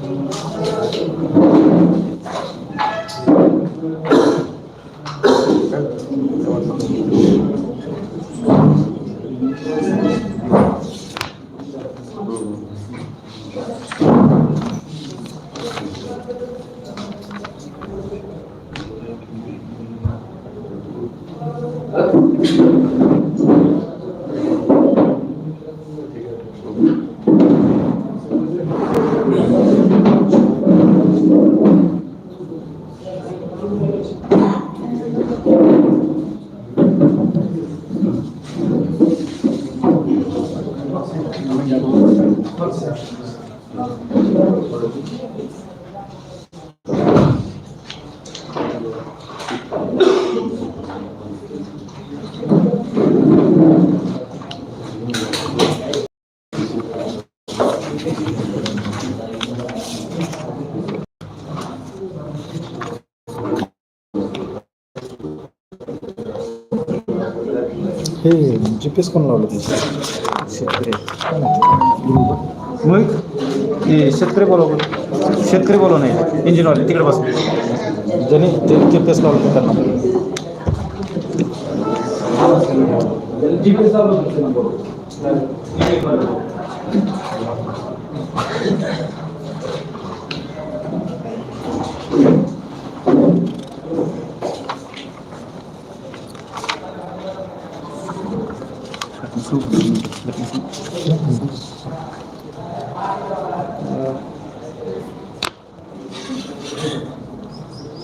Thank you. हे जी P S कोण लावलं शेतकरी. मग? ते शेतकरी बोलव. शेतकरी बोलव नाही. इंजिनवाले तिकडे बस. ज्याने ते जी पी एस लावलं त्यांना.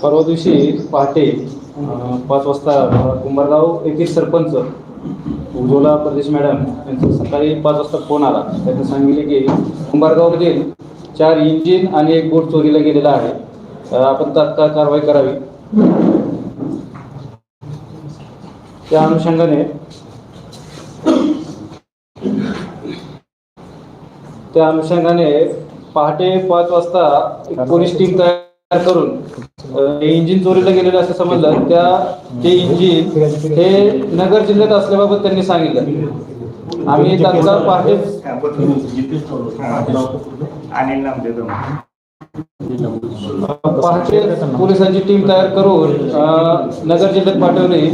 परवा दिवशी पहाटे पाच वाजता अं, कुंभारगाव येथील सरपंच उज्ज्वला प्रदेश मॅडम यांचा सकाळी पाच वाजता फोन आला. त्यांनी सांगितले की कुंभारगावमधील चार इंजिन आणि एक बोट चोरीला गेलेला आहे. आपण तात्काळ कारवाई करावी. त्या अनुषंगाने त्या अनुषंगाने पहाटे पाच वाजता पोलीस टीम तयार करून इंजिन चोरीला गेलेलं असं समजलं त्या ते इंजिन हे नगर जिल्ह्यात असल्याबाबत त्यांनी सांगितलं. आम्ही अनिल नामदेव पहाटे पोलिसांची टीम तयार करून नगर जिल्ह्यात पाठवली.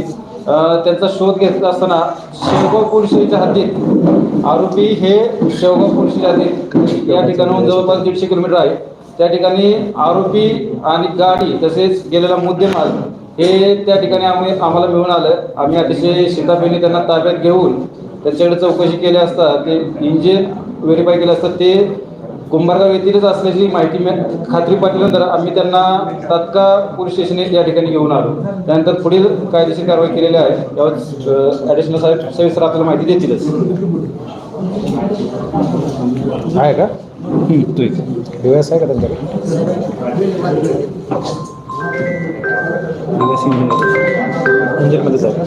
त्यांचा शोध घेतला असताना शेवगाव पोलीस स्टेशनच्या हद्दीत आरोपी हे शेवगाव पोलीस स्टेशन हद्दीत या ठिकाणाहून जवळपास दीडशे किलोमीटर आहे. त्या ठिकाणी आरोपी आणि गाडी तसेच गेलेला मुद्देमाल हे त्या ठिकाणी आम्ही आम्हाला मिळून आलं. आम्ही अतिशय शिताफीने त्यांना ताब्यात घेऊन त्यांच्याकडे चौकशी केली असता ते इंजिन व्हेरीफाय केलं असता ते कुंभारगाव येथीलच असल्याची माहिती खात्री पटल्यानंतर आम्ही त्यांना तात्काळ पोलीस स्टेशन या ठिकाणी घेऊन आलो. त्यानंतर पुढील कायदेशीर कारवाई केलेली आहे. यावर ॲडिशनल साहेब सविस्तर आपल्याला माहिती देतीलच. आहे का? एक डिवायस आहे का त्यांच्याकडे? इंजिनमध्येच आहे.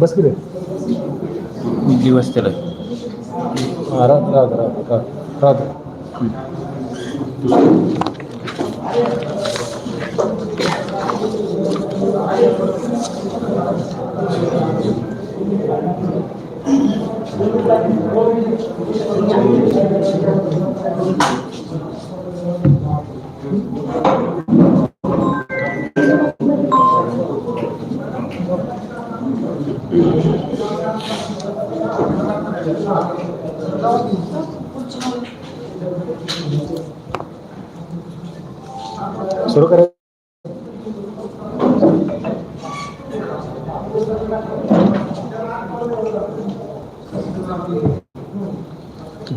बस किती? दिवस त्याला. राहत राहत राहत राहत. राहत सुरू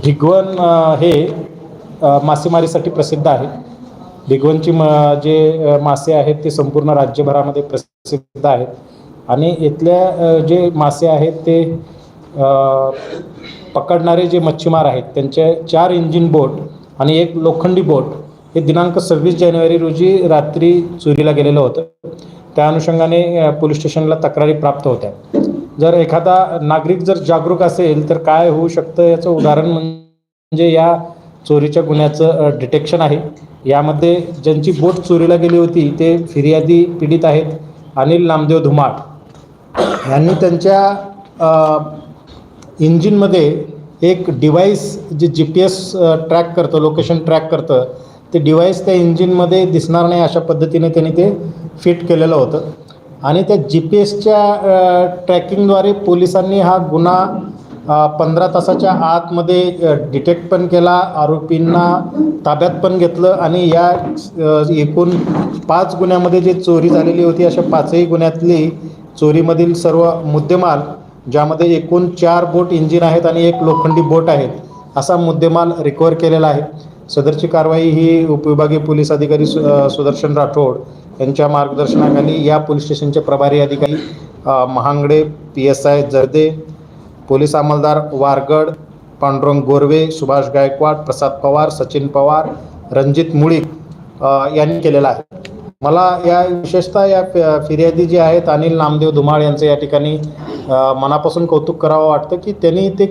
भिगवण हे मासेमारीसाठी प्रसिद्ध आहे. भिगवणची म जे मासे आहेत ते संपूर्ण राज्यभरामध्ये प्रसिद्ध आहेत. आणि इथल्या जे मासे आहेत ते पकडणारे जे मच्छीमार आहेत त्यांचे चार इंजिन बोट आणि एक लोखंडी बोट हे दिनांक सव्वीस जानेवारी रोजी रात्री चोरीला गेलेलं होतं. त्या अनुषंगाने पोलीस स्टेशनला तक्रारी प्राप्त होत्या. जर एखादा नागरिक जर जागरूक असेल तर काय होऊ शकतं याचं उदाहरण म्हणजे या चोरीच्या गुन्ह्याचं डिटेक्शन आहे. यामध्ये ज्यांची बोट चोरीला गेली होती ते फिर्यादी पीडित आहेत. अनिल नामदेव धुमाळ यांनी त्यांच्या इंजिनमध्ये एक डिव्हाइस जे जी पी एस ट्रॅक करतं लोकेशन ट्रॅक करतं ते डिव्हाइस त्या इंजिनमध्ये दिसणार नाही अशा पद्धतीने त्यांनी ते फिट केलेलं होतं. आणि त्या जी पी एसच्या ट्रॅकिंगद्वारे पोलिसांनी हा गुन्हा पंधरा तासाच्या आतमध्ये डिटेक्ट पण केला आरोपींना ताब्यात पण घेतलं आणि या एकूण पाच गुन्ह्यामध्ये जी चोरी झालेली होती अशा पाचही गुन्ह्यातली चोरीमधील सर्व मुद्देमाल ज्यामध्ये एकूण चार बोट इंजिन आहेत आणि एक लोखंडी बोट आहेत असा मुद्देमाल रिकवर केलेला आहे. सदरची कारवाई ही उपविभागीय पोलीस अधिकारी सु सुदर्शन राठोड यांच्या मार्गदर्शनाखाली या पोलीस स्टेशनचे प्रभारी अधिकारी Mahangade P S I Jarde police अंमलदार Wargad Pandurang Gorve Subhash Gaikwad Prasad Pawar Sachin Pawar Ranjit Mulik यांनी केलेला आहे. मला या विशेषतः या फिर्यादी जे आहेत अनिल नामदेव धुमाळ यांचं या ठिकाणी मनापासून कौतुक करावं वाटतं की त्यांनी ते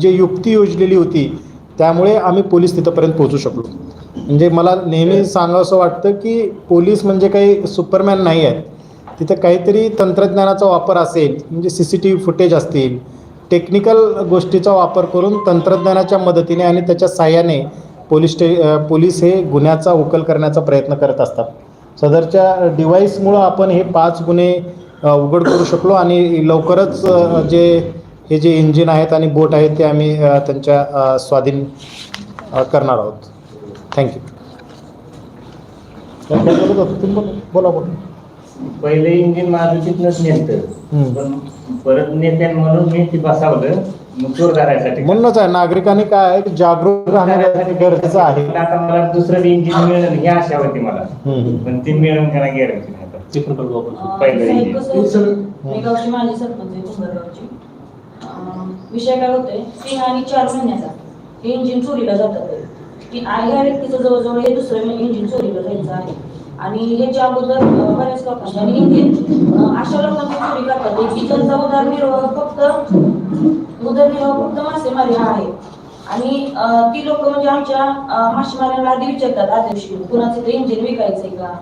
जे युक्ती योजलेली होती त्यामुळे आम्ही पोलीस तिथंपर्यंत पोहोचू शकलो. म्हणजे मला नेहमी सांगावंसं वाटतं की पोलीस म्हणजे काही सुपरमॅन नाही आहेत. तिथं काहीतरी तंत्रज्ञानाचा वापर असेल म्हणजे C C T V footage असतील टेक्निकल गोष्टीचा वापर करून तंत्रज्ञानाच्या मदतीने आणि त्याच्या साह्याने पोलीस स्टे पोलीस हे गुन्ह्याचा उकल करण्याचा प्रयत्न करत असतात. सदरच्या डिव्हाइसमुळं आपण हे पाच गुन्हे उघड करू शकलो आणि लवकरच जे हे जे इंजिन आहेत आणि बोट आहेत ते आम्ही त्यांच्या स्वाधीन करणार आहोत. थँक्यू बोला बोला. पहिले इंजिन माझं हम्म. पण परत नेत्यान म्हणून मी ती बसावलं. चोर करायसाठी. म्हणूनच आहे नागरिकांनी काय आहे की जागरूक राहणे गरजेचं आहे. आता मला दुसरं इंजिन मिळेल ही आशा होती मला. पण ती मिळून का नाही गॅरंटी नाही विषय काय होतोय? तीन आणि चार महिन्याचा. हे इंजिन चोरीला जातात की आ- ह्या व्यक्तीचं जवळजवळ हे दुसरं इंजिन चोरीला जायचं आहे. आणि ह्याच्या अगोदर बऱ्याच लोकांची आणि इंजिन अशा लोकांची चोरी करतात. की त्यांचा उदरनिर्वाह फक्त उदरनिर्वाह फक्त मासेमारी आहे. आणि ती लोक म्हणजे आमच्या मासेमाऱ्यांना आधी विचारतात आदिवशी कुणाचं ते इंजिन विकायचंय का?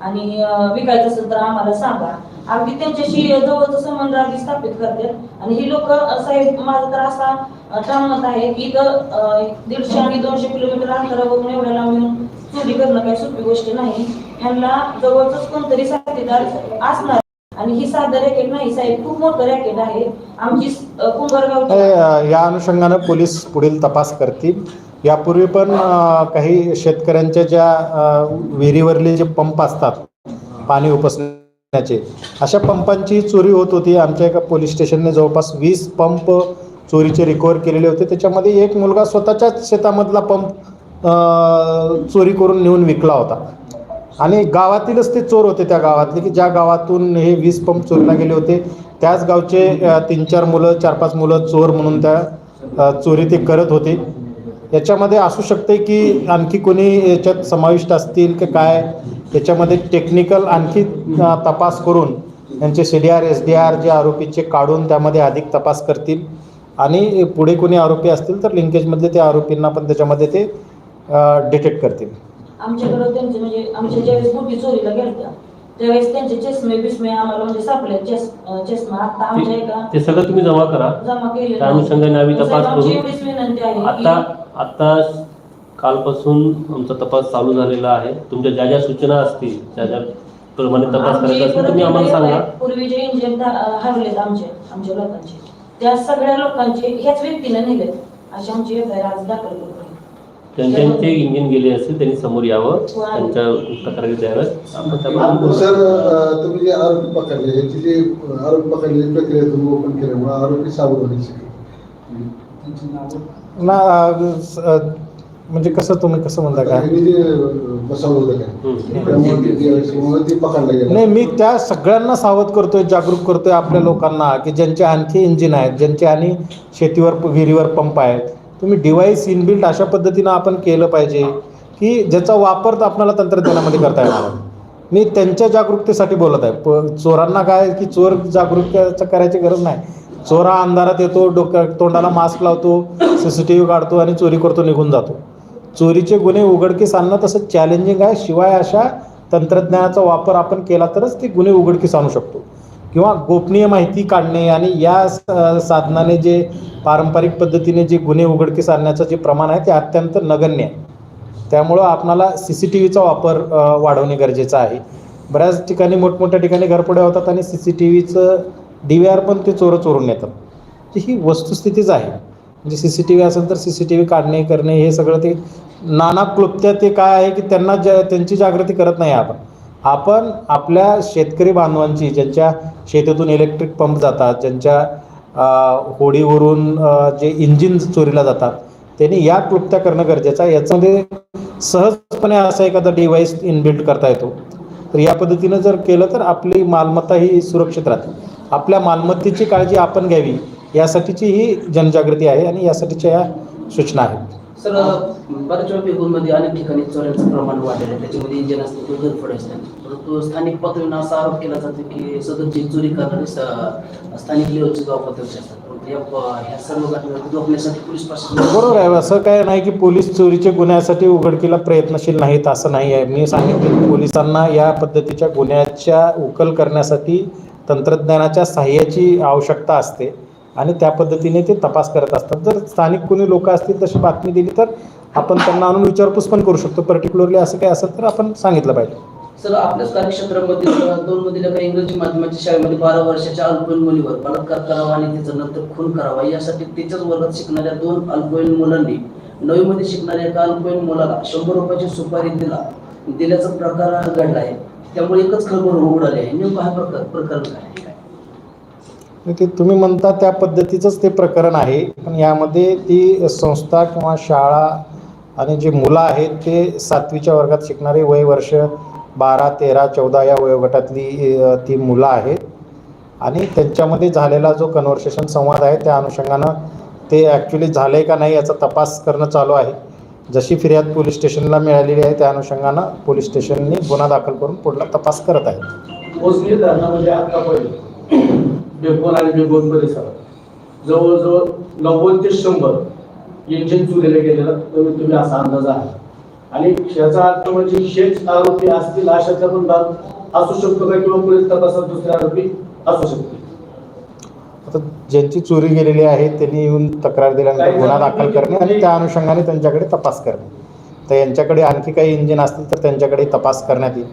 आणि विकायचं असेल तर आम्हाला सांगा. अगदी त्यांच्याशी जवळच संबंध आधी स्थापित करतात आणि ही लोक साहेब माझं तर असा ठाम मत आहे की इथं दीडशे आणि दोनशे किलोमीटर अंतरावरून एवढ्या लांब चोरी करणं काही सोपी गोष्ट नाही. ह्यांना जवळच कोणतरी साथीदार असणार. आणि ही साधं रॅकेट नाही साहेब खूप मोठं रॅकेट आहे. आमची अं, या अनुषंगानं पोलीस पुढील तपास करतील. यापूर्वी पण काही शेतकऱ्यांच्या ज्या विहिरीवरले जे पंप असतात पाणी उपसण्याचे अशा पंपांची चोरी होत होती. आमच्या एका पोलीस स्टेशनने जवळपास वीस पंप चोरीचे रिकवर केलेले होते. त्याच्यामध्ये एक मुलगा स्वतःच्याच शेतामधला पंप चोरी करून नेऊन विकला होता. आणि गावातीलच ते चोर होते त्या गावातले की ज्या गावातून हे वीस पंप चोरीला गेले होते त्याच गावचे तीन चार मुलं चार पाच मुलं चोर म्हणून त्या चोरी ते करत होते. याच्यामध्ये असू शकते की आणखी कोणी याच्यात समाविष्ट असतील की काय? याच्यामध्ये टेक्निकल आणखी तपास करून यांचे C D R S D R जे आरोपीचे काढून त्यामध्ये अधिक तपास करतील. आणि पुढे कोणी आरोपी असतील तर लिंकेजमधले त्या आरोपींना पण त्याच्यामध्ये ते डिटेक्ट करतील. आमच्याकडं त्यांचे म्हणजे आमच्या ज्यावेळेस मोठी चोरीला त्यावेळेस त्यांचे चष्मे बिस्मे आम्हाला म्हणजे सापडले. चष्मा आता आमच्या एका ते सगळं तुम्ही जमा करा. जमा केले अनुषंगाने आम्ही तपास करू. एवढीच विनंती आहे आता की आता कालपासून आमचा तपास चालू झालेला आहे. तुमच्या ज्या ज्या सूचना असतील ज्या ज्या प्रमाणे तपास करायचा असेल तुम्ही आम्हाला सांगा. पूर्वी जे इंजिन हरवलेत आमचे आमच्या लोकांचे त्या सगळ्या लोकांचे ह्याच व्यक्तीने नेलेत. अशी आमची एफ आज दाखल करू त्यांचे इंजिन गेले असेल त्यांनी समोर यावं त्यांच्या तक्रारी द्याव्यात. सर तुम्ही जे आरोपी पकडले याची जी आरोपी पकडलेली प्रक्रिया तुम्ही ओपन केल्यामुळे आरोपी सावध होण्याची ना म्हणजे कसं तुम्ही कसं म्हणता गेलं. नाही मी त्या सगळ्यांना सावध करतोय जागरूक करतोय आपल्या लोकांना की ज्यांचे आणखी इंजिन आहेत ज्यांचे आणि शेतीवर विहिरीवर पंप आहेत. तुम्ही डिव्हाइस इनबिल्ट अशा पद्धतीनं आपण केलं पाहिजे की ज्याचा वापर तर आपल्याला तंत्रज्ञानामध्ये करता येणार. मी त्यांच्या जागरूकतेसाठी बोलत आहे. प चोरांना काय की चोर जागरूक करायची गरज नाही. चोरा अंधारात येतो डोक्या तोंडाला मास्क लावतो सी सी टी व्ही काढतो आणि चोरी करतो निघून जातो. चोरीचे गुन्हे उघडकीस आणणं तसं चॅलेंजिंग आहे. शिवाय अशा तंत्रज्ञानाचा वापर आपण केला तरच ते गुन्हे उघडकीस आणू शकतो. किंवा गोपनीय माहिती काढणे आणि या साधनाने जे पारंपरिक पद्धतीने जे गुन्हे उघडकीस आणण्याचं जे प्रमाण आहे ते अत्यंत नगण्य आहे. त्यामुळं आपणाला सी सी टी व्हीचा वापर वाढवणे गरजेचं आहे. बऱ्याच ठिकाणी मोठमोठ्या ठिकाणी घरपुड्या होतात आणि सी सी टी व्हीचं आर पण ते चोरं चोरून नेतात. तर ही वस्तुस्थितीच आहे. म्हणजे सी सी टी व्ही असेल तर सी सी टी व्ही काढणे करणे हे सगळं ते नाना क्लुप्त्या ते काय आहे की त्यांना ज त्यांची जागृती करत नाही आपण. आपण आपल्या शेतकरी बांधवांची ज्यांच्या शेतीतून इलेक्ट्रिक पंप जातात ज्यांच्या होडीवरून जे इंजिन चोरीला जातात त्यांनी या क्लुप्त्या करणं गरजेचं आहे. याच्यामध्ये सहजपणे असा एखादा डिव्हाइस इनबिल्ट करता येतो. तर या पद्धतीनं जर केलं तर आपली मालमत्ता ही सुरक्षित राहते. आपल्या मालमत्तेची काळजी आपण घ्यावी यासाठीची ही जनजागृती आहे आणि यासाठीच्या या सूचना आहेत. सर बऱ्याच वेळा अनेक ठिकाणी चोऱ्यांचं प्रमाण वाढलेलं आहे. त्याच्यामध्ये इंजिन असते तो असते परंतु स्थानिक पातळीवर असा आरोप केला जातो की सदरची चोरी करणारे स्थानिक लेवलचे असतात. बरोबर आहे. असं काय नाही की पोलीस चोरीच्या गुन्ह्यासाठी उघडकीला प्रयत्नशील नाहीत असं नाही आहे. मी सांगितलं पोलिसांना या पद्धतीच्या गुन्ह्याच्या उकल करण्यासाठी तंत्रज्ञानाच्या सहाय्याची आवश्यकता असते आणि त्या पद्धतीने ते तपास करत असतात. जर स्थानिक कोणी लोक असतील तशी बातमी दिली तर आपण त्यांना आणून विचारपूस पण करू शकतो. पर्टिक्युलरली असं काय असेल तर आपण सांगितलं पाहिजे. सर आपल्याच कार्यक्षेत्रामध्ये दोन मधील काही इंग्रजी माध्यमाच्या शाळेमध्ये बारा वर्षाच्या अल्पवयीन मुलीवर बलात्कार करावा आणि तिचा नंतर खून करावा यासाठी त्याच्याच वर्गात शिकणाऱ्या दोन अल्पवयीन मुलांनी नवीमध्ये शिकणाऱ्या एका अल्पवयीन मुलाला शंभर रुपयाची सुपारी दिला. दिल्याचा प्रकार घडला आहे. त्यामुळे एकच खळबळ उघडले आहे. नेमकं हा प्रकार प्रकरण काय ते तुम्ही म्हणता त्या पद्धतीचंच ते प्रकरण आहे. पण यामध्ये ती संस्था किंवा शाळा आणि जे मुलं आहेत ते सातवीच्या वर्गात शिकणारे वय वर्ष बारा तेरा चौदा या वयोगटातली ती मुलं आहेत. आणि त्यांच्यामध्ये झालेला जो कन्व्हर्सेशन संवाद आहे त्या अनुषंगानं ते ॲक्च्युली झालं आहे का नाही याचा तपास करणं चालू आहे. जशी फिर्याद पोलीस स्टेशनला मिळालेली आहे त्या अनुषंगानं पोलीस स्टेशननी गुन्हा दाखल करून पुढला तपास करत आहे मोसमी धरणामध्ये म्हणजे आतापर्यंत बेगोन आणि बेगोन परिसरात. जवळजवळ नव्वद ते शंभर इंजिन चुरीला गेलेलं तुम्ही तुम्ही असा अंदाज आहे. आणि याचा अर्थ म्हणजे शेच आरोपी असतील अशातला पण भाग असू शकतो का किंवा पोलीस तपासात दुसरे आरोपी असू शकतो. आता ज्यांची चोरी गेलेली आहे त्यांनी येऊन तक्रार दिल्यानंतर गुन्हा दाखल करणे आणि त्या अनुषंगाने त्यांच्याकडे तपास करणे. तर यांच्याकडे आणखी काही इंजिन असतील तर त्यांच्याकडे तपास करण्यात येईल.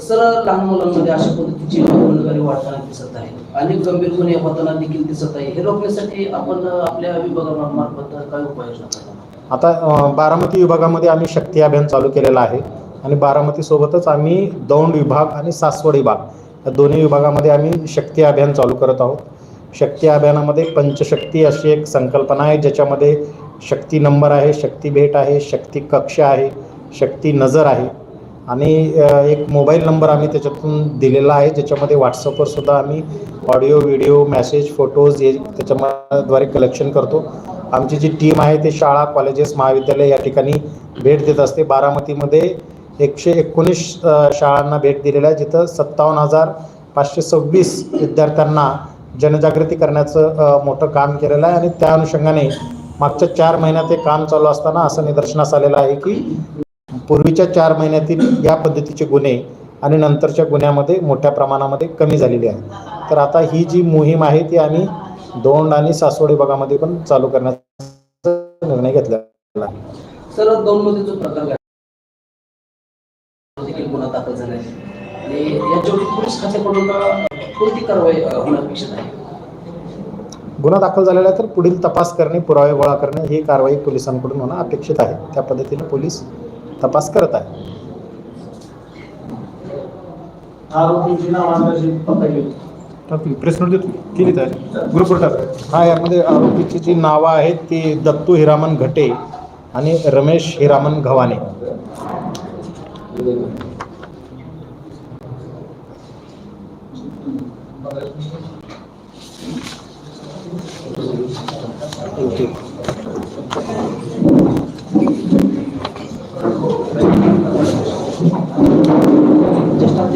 सर लहान मुलांमध्ये अशा पद्धतीची गुन्हेगारी वाढताना दिसत आहे. अनेक गंभीर गुन्हे होताना देखील दिसत आहे. हे रोखण्यासाठी आपण आपल्या विभागामार्फत काय उपाययोजना करणार आता बारामती विभागामध्ये आम्ही शक्ती अभियान चालू केलेलं आहे आणि बारामतीसोबतच आम्ही दौंड विभाग आणि सासवड विभाग दोन्ही विभागामध्ये आम्ही शक्ती अभियान चालू करत आहोत. शक्ती अभियानामध्ये पंचशक्ती अशी एक संकल्पना आहे ज्याच्यामध्ये शक्ती नंबर आहे शक्ती भेट आहे शक्ती कक्ष आहे शक्ती नजर आहे. आणि एक मोबाईल नंबर आम्ही त्याच्यातून दिलेला आहे ज्याच्यामध्ये व्हॉट्सअपवर सुद्धा आम्ही ऑडिओ व्हिडिओ मॅसेज फोटोज हे त्याच्याद्वारे कलेक्शन करतो. आमची जी टीम आहे ते शाळा कॉलेजेस महाविद्यालय या ठिकाणी भेट देत असते. बारामतीमध्ये एकशे एकोणीस शाळांना भेट दिलेल्या आहे. जिथं सत्तावन्न हजार पाचशे सव्वीस विद्यार्थ्यांना जनजागृती करण्याचं मोठं काम केलेलं आहे. आणि त्या अनुषंगाने मागच्या चार महिन्यात हे काम चालू असताना असं निदर्शनास आलेलं आहे की पूर्वीच्या चार महिन्यातील या पद्धतीचे गुन्हे आणि नंतरच्या गुन्ह्यामध्ये मोठ्या प्रमाणामध्ये कमी झालेली आहे. तर आता ही जी मोहीम आहे ती आम्ही दोंड आणि सासवडी भागामध्ये पण चालू करण्याचा निर्णय घेतला आहे. सर दोन मध्ये जो प्रकार आणि याच्यावर पोलीस खात्याकडून कोणती कारवाई होणं अपेक्षित आहे? गुन्हा दाखल झालेला आहे तर पुढील तपास करणे पुरावे गोळा करणे ही कारवाई पोलिसांकडून होणं अपेक्षित आहे. त्या पद्धतीने पोलीस तपास करत आहे आरोपींची नाव प्रेस नोट केली ग्रुपवर टाक हा यामध्ये आरोपीची जी नावं आहेत ती दत्तू हिरामन घटे आणि Ramesh Hiraman घवाने. Okay. Just start